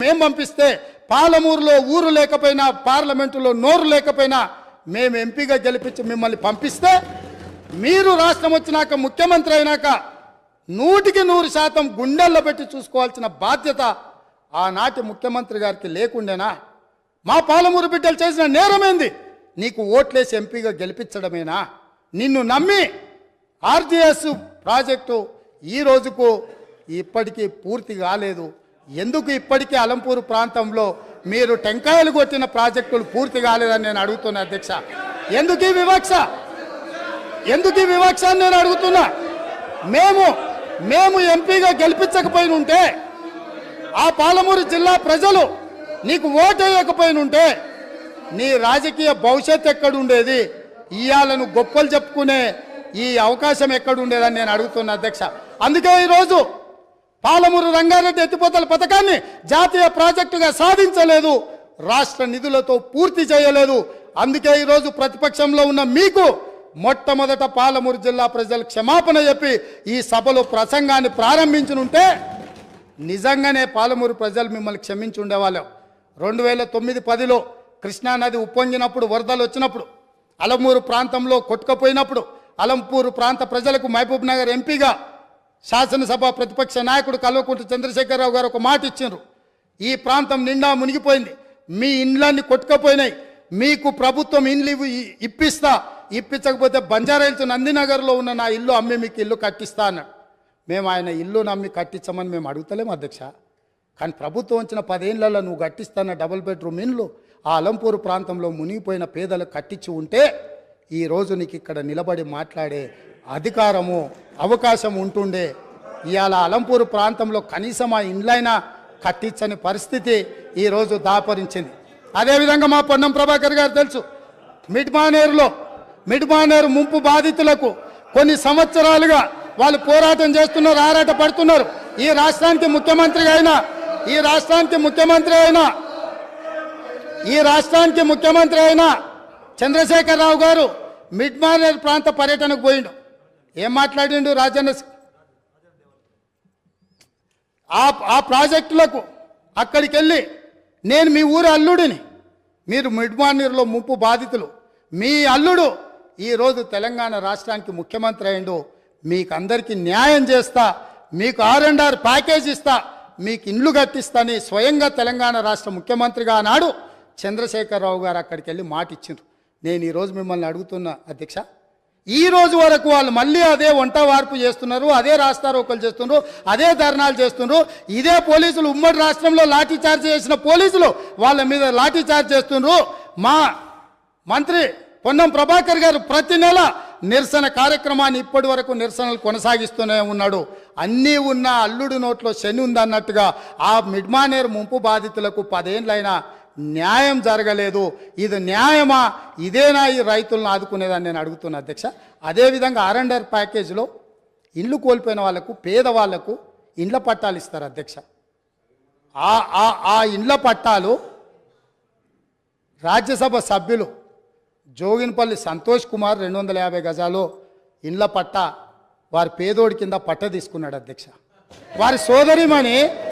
మేం పంపిస్తే పాలమూరులో ఊరు లేకపోయినా పార్లమెంటులో నోరు లేకపోయినా మేము ఎంపీగా గెలిపించి మిమ్మల్ని పంపిస్తే మీరు రాష్ట్రం వచ్చినాక ముఖ్యమంత్రి అయినాక నూటికి నూరు శాతం గుండెల్లో పెట్టి చూసుకోవాల్సిన బాధ్యత ఆనాటి ముఖ్యమంత్రి గారికి లేకుండేనా? మా పాలమూరు బిడ్డలు చేసిన నేరమేంది? నీకు ఓట్లేసి ఎంపీగా గెలిపించడమేనా? నిన్ను నమ్మి ఆర్జీఎస్ ప్రాజెక్టు ఈ రోజుకు ఇప్పటికీ పూర్తి కాలేదు. ఎందుకు ఇప్పటికీ అలంపూరు ప్రాంతంలో మీరు టెంకాయలు కొట్టిన ప్రాజెక్టులు పూర్తి కాలేదని నేను అడుగుతున్నా అధ్యక్ష. ఎందుకు ఈ వివక్ష? ఎందుకు ఈ వివక్ష అని నేను అడుగుతున్నా? మేము మేము ఎంపీగా గెలిపించకపోయినుంటే ఆ పాలమూరు జిల్లా ప్రజలు నీకు ఓటు వేయకపోయినుంటే నీ రాజకీయ భవిష్యత్ ఎక్కడుండేది? ఇయాలను గొప్పలు చెప్పుకునే ఈ అవకాశం ఎక్కడుండేదని నేను అడుగుతున్నా అధ్యక్ష. అందుకే ఈరోజు పాలమూరు రంగారెడ్డి ఎత్తిపోతల పథకాన్ని జాతీయ ప్రాజెక్టుగా సాధించలేదు. రాష్ట్ర నిధులతో పూర్తి చేయలేదు. అందుకే ఈరోజు ప్రతిపక్షంలో ఉన్న మీకు మొట్టమొదట పాలమూరు జిల్లా ప్రజలు క్షమాపణ చెప్పి ఈ సభలో ప్రసంగాన్ని ప్రారంభించనుంటే నిజంగానే పాలమూరు ప్రజలు మిమ్మల్ని క్షమించి ఉండేవాళ్ళం. రెండు వేల తొమ్మిది పదిలో కృష్ణానది ఉప్పొంగినప్పుడు వరదలు వచ్చినప్పుడు అలమూరు ప్రాంతంలో కొట్టుకపోయినప్పుడు అలంపూరు ప్రాంత ప్రజలకు మహబూబ్ నగర్ ఎంపీగా శాసనసభ ప్రతిపక్ష నాయకుడు కల్వకుంట్ల చంద్రశేఖరరావు గారు ఒక మాట ఇచ్చారు ఈ ప్రాంతం నిండా మునిగిపోయింది. మీ ఇండ్లన్నీ కొట్టుకపోయినాయి. మీకు ప్రభుత్వం ఇండ్లు ఇ- ఇప్పిస్తా. ఇప్పించకపోతే బంజారాయిల్స్ నందినగర్లో ఉన్న నా ఇల్లు అమ్మి మీకు ఇల్లు కట్టిస్తా అన్నాడు. మేము ఆయన ఇల్లు నమ్మి కట్టించమని మేము అడుగుతలేము అధ్యక్ష. కానీ ప్రభుత్వం వచ్చిన పదేళ్ళలో నువ్వు కట్టిస్తాన డబుల్ బెడ్రూమ్ ఇండ్లు ఆ అలంపూరు ప్రాంతంలో మునిగిపోయిన పేదలు కట్టించి ఉంటే ఈ రోజు నీకు ఇక్కడ నిలబడి మాట్లాడే అధికారము అవకాశం ఉంటుండే. ఇవాళ అలంపూరు ప్రాంతంలో కనీసం ఆ ఇండ్లైనా కట్టించని పరిస్థితి ఈరోజు దాపరించింది. అదేవిధంగా మా పొన్నం ప్రభాకర్ గారు తెలుసు మిడ్మానేరులో మిడ్మానేరు ముంపు బాధితులకు కొన్ని సంవత్సరాలుగా వాళ్ళు పోరాటం చేస్తున్నారు ఆరాట పడుతున్నారు. ఈ రాష్ట్రానికి ముఖ్యమంత్రి అయినా ఈ రాష్ట్రానికి ముఖ్యమంత్రి అయినా ఈ రాష్ట్రానికి ముఖ్యమంత్రి అయినా చంద్రశేఖరరావు గారు మిడ్మానేర్ ప్రాంత పర్యటనకు పోయిండు. ఏం మాట్లాడిండు రాజన్న ఆ ఆ ప్రాజెక్టులకు అక్కడికి వెళ్ళి నేను మీ ఊరి అల్లుడిని. మీరు మిడ్మానీర్లో ముంపు బాధితులు. మీ అల్లుడు ఈరోజు తెలంగాణ రాష్ట్రానికి ముఖ్యమంత్రి అయిండు. మీకు అందరికీ న్యాయం చేస్తా మీకు ఆర్ అండ్ ఆర్ ప్యాకేజ్ ఇస్తా మీకు ఇండ్లు కట్టిస్తాని స్వయంగా తెలంగాణ రాష్ట్ర ముఖ్యమంత్రిగా ఆనాడు చంద్రశేఖరరావు గారు అక్కడికి వెళ్ళి మాట ఇచ్చిండ్రు నేను ఈరోజు మిమ్మల్ని అడుగుతున్నా అధ్యక్ష ఈ రోజు వరకు వాళ్ళు మళ్ళీ అదే వంట వార్పు చేస్తున్నారు అదే రాస్తారోకలు చేస్తున్నారు అదే ధర్నాలు చేస్తున్నారు. ఇదే పోలీసులు ఉమ్మడి రాష్ట్రంలో లాఠీ చార్జ్ చేసిన పోలీసులు వాళ్ళ మీద లాఠీ చార్జ్ చేస్తున్నారు. మా మంత్రి పొన్నం ప్రభాకర్ గారు ప్రతి నెల నిరసన కార్యక్రమాన్ని ఇప్పటి వరకు నిరసనలు కొనసాగిస్తూనే ఉన్నాడు. అన్నీ ఉన్న అల్లుడు నోట్లో శని ఉందన్నట్టుగా ఆ మిడ్మానేర్ ముంపు బాధితులకు పదేండ్లైనా న్యాయం జరగలేదు. ఇది న్యాయమా? ఇదేనా ఈ రైతులను ఆదుకునేదని నేను అడుగుతున్నా అధ్యక్ష. అదేవిధంగా ఆర్ఎండర్ ప్యాకేజీలో ఇల్లు కోల్పోయిన వాళ్ళకు పేదవాళ్ళకు ఇండ్ల పట్టాలు ఇస్తారు అధ్యక్ష. ఆ ఆ ఆ ఇండ్ల పట్టాలు రాజ్యసభ సభ్యులు జోగినపల్లి సంతోష్ కుమార్ రెండు వందల యాభై గజాలు ఇండ్ల పట్ట వారి పేదోడి కింద పట్ట తీసుకున్నాడు అధ్యక్ష. వారి సోదరిమణి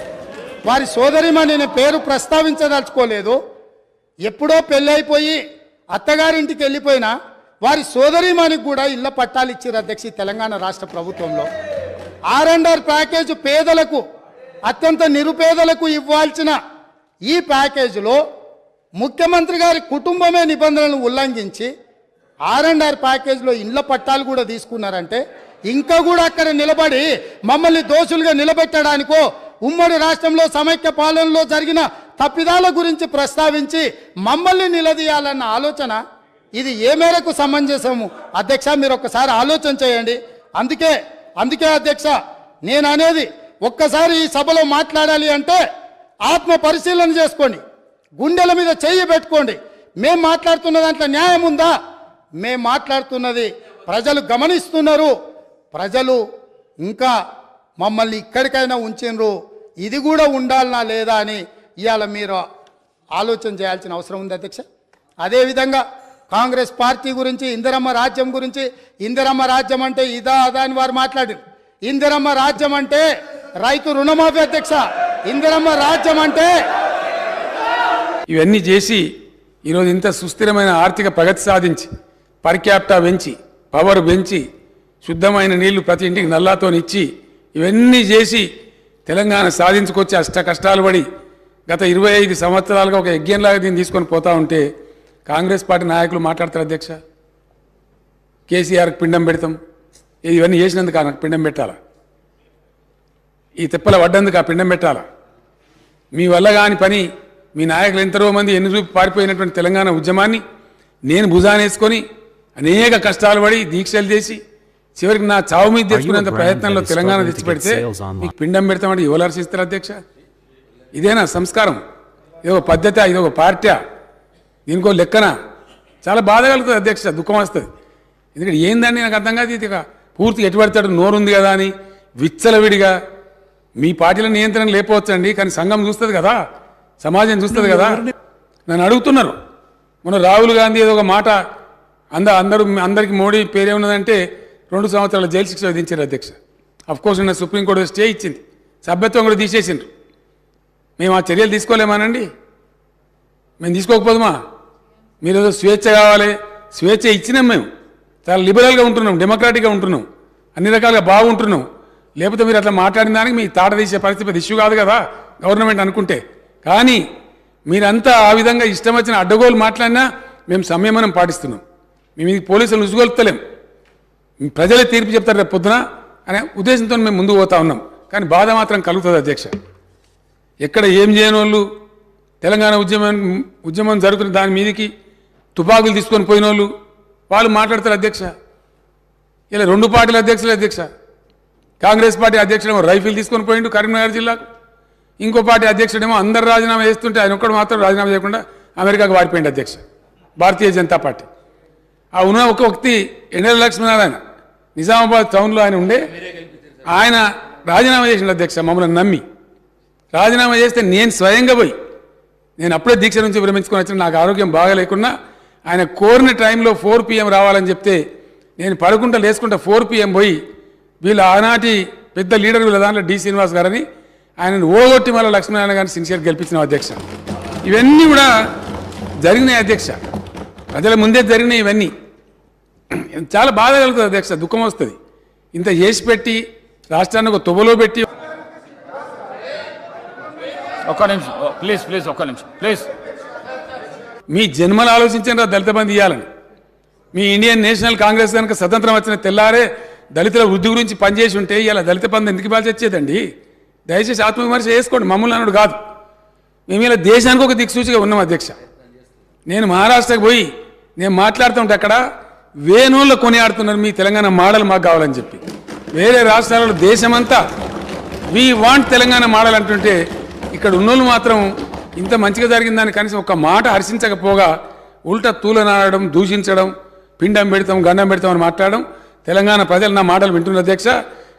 వారి సోదరిమని నేను పేరు ప్రస్తావించదలుచుకోలేదు. ఎప్పుడో పెళ్ళైపోయి అత్తగారింటికి వెళ్ళిపోయినా వారి సోదరిమణికి కూడా ఇళ్ళ పట్టాలు ఇచ్చారు అధ్యక్ష తెలంగాణ రాష్ట్ర ప్రభుత్వంలో. ఆర్ అండ్ ఆర్ ప్యాకేజ్ పేదలకు అత్యంత నిరుపేదలకు ఇవ్వాల్సిన ఈ ప్యాకేజీలో ముఖ్యమంత్రి గారి కుటుంబమే నిబంధనలను ఉల్లంఘించి ఆర్ అండ్ ఆర్ ప్యాకేజ్లో ఇండ్ల పట్టాలు కూడా తీసుకున్నారంటే ఇంకా కూడా అక్కడ నిలబడి మమ్మల్ని దోషులుగా నిలబెట్టడానికో ఉమ్మడి రాష్ట్రంలో సమైక్య పాలనలో జరిగిన తప్పిదాల గురించి ప్రస్తావించి మమ్మల్ని నిలదీయాలన్న ఆలోచన ఇది ఏ మేరకు సమంజసము? అధ్యక్ష మీరు ఒక్కసారి ఆలోచన చేయండి. అందుకే అందుకే అధ్యక్ష నేను అనేది ఒక్కసారి ఈ సభలో మాట్లాడాలి అంటే ఆత్మ పరిశీలన చేసుకోండి. గుండెల మీద చెయ్యి పెట్టుకోండి. మేము మాట్లాడుతున్న దాంట్లో న్యాయం ఉందా? మేం మాట్లాడుతున్నది ప్రజలు గమనిస్తున్నారు. ప్రజలు ఇంకా మమ్మల్ని ఇక్కడికైనా ఉంచినరు. ఇది కూడా ఉండాలనా లేదా అని ఇవాళ మీరు ఆలోచన చేయాల్సిన అవసరం ఉంది అధ్యక్ష. అదేవిధంగా కాంగ్రెస్ పార్టీ గురించి ఇందిరమ్మ రాజ్యం గురించి ఇందిరమ్మ రాజ్యం అంటే ఇదా అదా అని వారు మాట్లాడారు. ఇందిరమ్మ రాజ్యం అంటే రైతు రుణమాఫీ అధ్యక్ష. ఇందిరమ్మ రాజ్యం అంటే ఇవన్నీ చేసి ఈరోజు ఇంత సుస్థిరమైన ఆర్థిక ప్రగతి సాధించి పర్ పెంచి పవర్ పెంచి శుద్ధమైన నీళ్ళు ప్రతి ఇంటికి నల్లాతోనిచ్చి ఇవన్నీ చేసి తెలంగాణ సాధించుకొచ్చి అష్ట కష్టాలు పడి గత ఇరవై ఐదు సంవత్సరాలుగా ఒక యజ్ఞంలాగా దీన్ని తీసుకొని పోతా ఉంటే కాంగ్రెస్ పార్టీ నాయకులు మాట్లాడతారు అధ్యక్ష. కేసీఆర్కి పిండం పెడతాం. ఇవన్నీ చేసినందుకు నాకు పిండం పెట్టాలా? ఈ తిప్పల పడ్డందుకు ఆ పిండం పెట్టాలా? మీ వల్ల కాని పని మీ నాయకులు ఎంతరో మంది ఎన్ని చూపి పారిపోయినటువంటి తెలంగాణ ఉద్యమాన్ని నేను భుజానేసుకొని అనేక కష్టాలు పడి దీక్షలు చేసి చివరికి నా చావు మీద తెచ్చుకునేంత ప్రయత్నంలో తెలంగాణ తెచ్చిపెడితే? మీకు పిండం పెడతామంటే ఎవరు హర్షిస్తారు అధ్యక్ష? ఇదేనా సంస్కారం? ఇదొక పద్ధతి ఇదొక పార్టీ దీనికో లెక్కన? చాలా బాధ కలుగుతుంది అధ్యక్ష దుఃఖం వస్తుంది. ఎందుకంటే ఏందని నాకు అర్థం కాదు ఇది పూర్తిగా ఎటు పడతాడు నోరుంది కదా అని విచ్చలవిడిగా. మీ పార్టీల నియంత్రణ లేకపోవచ్చండి కానీ సంఘం చూస్తుంది కదా. సమాజం చూస్తుంది కదా. నన్ను అడుగుతున్నారు. మొన్న రాహుల్ గాంధీ ఏదో ఒక మాట అంద అందరూ అందరికి మోడీ పేరేమున్నదంటే రెండు సంవత్సరాల జైలు శిక్ష విధించారు అధ్యక్ష. అఫ్ కోర్స్ నిన్న సుప్రీంకోర్టు స్టే ఇచ్చింది. సభ్యత్వం కూడా తీసేసిండ్రు. మేము ఆ చర్యలు తీసుకోలేమానండి? మేము తీసుకోకపోదుమా? మీరు ఏదో స్వేచ్ఛ కావాలి. స్వేచ్ఛ ఇచ్చినాం మేము. చాలా లిబరల్గా ఉంటున్నాం డెమోక్రాటిక్గా ఉంటున్నాం. అన్ని రకాలుగా బాగుంటున్నాం. లేకపోతే మీరు అట్లా మాట్లాడిన దానికి మీ తాట తీసే పరిస్థితి ఇష్యూ కాదు కదా గవర్నమెంట్ అనుకుంటే. కానీ మీరంతా ఆ విధంగా ఇష్టం వచ్చిన అడ్డగోలు మాట్లాడినా మేము సంయమనం పాటిస్తున్నాం. మేము ఇది పోలీసులు ఉసుగొలుపుతలేం ప్రజలే తీర్పు చెప్తారు రేపు పొద్దున అనే ఉద్దేశంతో మేము ముందుకు పోతా ఉన్నాం. కానీ బాధ మాత్రం కలుగుతుంది అధ్యక్ష. ఎక్కడ ఏం చేయని వాళ్ళు తెలంగాణ ఉద్యమం ఉద్యమం జరుగుతున్న దాని మీదకి తుపాకులు తీసుకొని పోయిన వాళ్ళు వాళ్ళు మాట్లాడతారు అధ్యక్ష. ఇలా రెండు పార్టీల అధ్యక్షులు అధ్యక్ష. కాంగ్రెస్ పార్టీ అధ్యక్షుడేమో రైఫిల్ తీసుకొని పోయిండు కరీంనగర్ జిల్లాకు. ఇంకో పార్టీ అధ్యక్షుడేమో అందరు రాజీనామా చేస్తుంటే ఆయన ఒక్కడు మాత్రం రాజీనామా చేయకుండా అమెరికాకు వాడిపోయింది అధ్యక్ష. భారతీయ జనతా పార్టీ. ఆ ఉన్న ఒక వ్యక్తి ఎన్ఎల్ లక్ష్మీనారాయణ నిజామాబాద్ టౌన్లో ఆయన ఉండే ఆయన రాజీనామా చేసిన అధ్యక్ష మమ్మల్ని నమ్మి. రాజీనామా చేస్తే నేను స్వయంగా పోయి నేను అప్పుడే దీక్ష నుంచి విరమించుకొని వచ్చిన నాకు ఆరోగ్యం బాగలేకున్నా ఆయన కోరిన టైంలో ఫోర్ పిఎం రావాలని చెప్తే నేను పడుకుంటా లేసుకుంటా ఫోర్ పిఎం పోయి వీళ్ళ ఆనాటి పెద్ద లీడర్ వీళ్ళ దాంట్లో డి శ్రీనివాస్ గారని ఆయనను ఓగొట్టి మళ్ళీ లక్ష్మీనారాయణ గారిని సిన్సియర్ గెలిపించిన అధ్యక్ష. ఇవన్నీ కూడా జరిగినాయి అధ్యక్ష. ప్రజల ముందే జరిగినాయి ఇవన్నీ. చాలా బాధ కలుగుతుంది అధ్యక్ష దుఃఖం వస్తుంది. ఇంత చేసి పెట్టి రాష్ట్రాన్ని ఒక తుబలో పెట్టి ఒక్క నిమిషం ప్లీజ్ ప్లీజ్ ఒక్క నిమిషం ప్లీజ్. మీ జన్మలు ఆలోచించారా దళిత బంధు ఇవ్వాలని మీ ఇండియన్ నేషనల్ కాంగ్రెస్ కనుక స్వతంత్రం వచ్చిన తెల్లారే దళితుల వృద్ధి గురించి పనిచేసి ఉంటే ఇలా దళిత బంధు ఎందుకు ఇవ్వాల్సి వచ్చేదండి? దయచేసి ఆత్మవిమర్శ చేసుకోండి మమ్మల్ని అన్నాడు కాదు. మేము ఇలా దేశానికి ఒక దిక్సూచిగా ఉన్నాం అధ్యక్ష. నేను మహారాష్ట్రకు పోయి నేను మాట్లాడుతుంటే అక్కడ వేణువులు కొనియాడుతున్నారు మీ తెలంగాణ మోడల్ మాకు కావాలని చెప్పి. వేరే రాష్ట్రాలలో దేశమంతా వీ వాంట్ తెలంగాణ మోడల్ అంటుంటే ఇక్కడ ఉన్నోళ్ళు మాత్రం ఇంత మంచిగా జరిగిందని కనీసం ఒక మాట హర్షించకపోగా ఉల్టా తూలనాడడం దూషించడం పిండం పెడతాం గండం పెడతాం అని మాట్లాడడం తెలంగాణ ప్రజలు నా మాటలు వింటున్న అధ్యక్ష.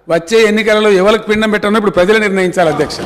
వచ్చే ఎన్నికలలో ఎవరికి పిండం పెట్టాలో ఇప్పుడు ప్రజలు నిర్ణయించాలి అధ్యక్ష.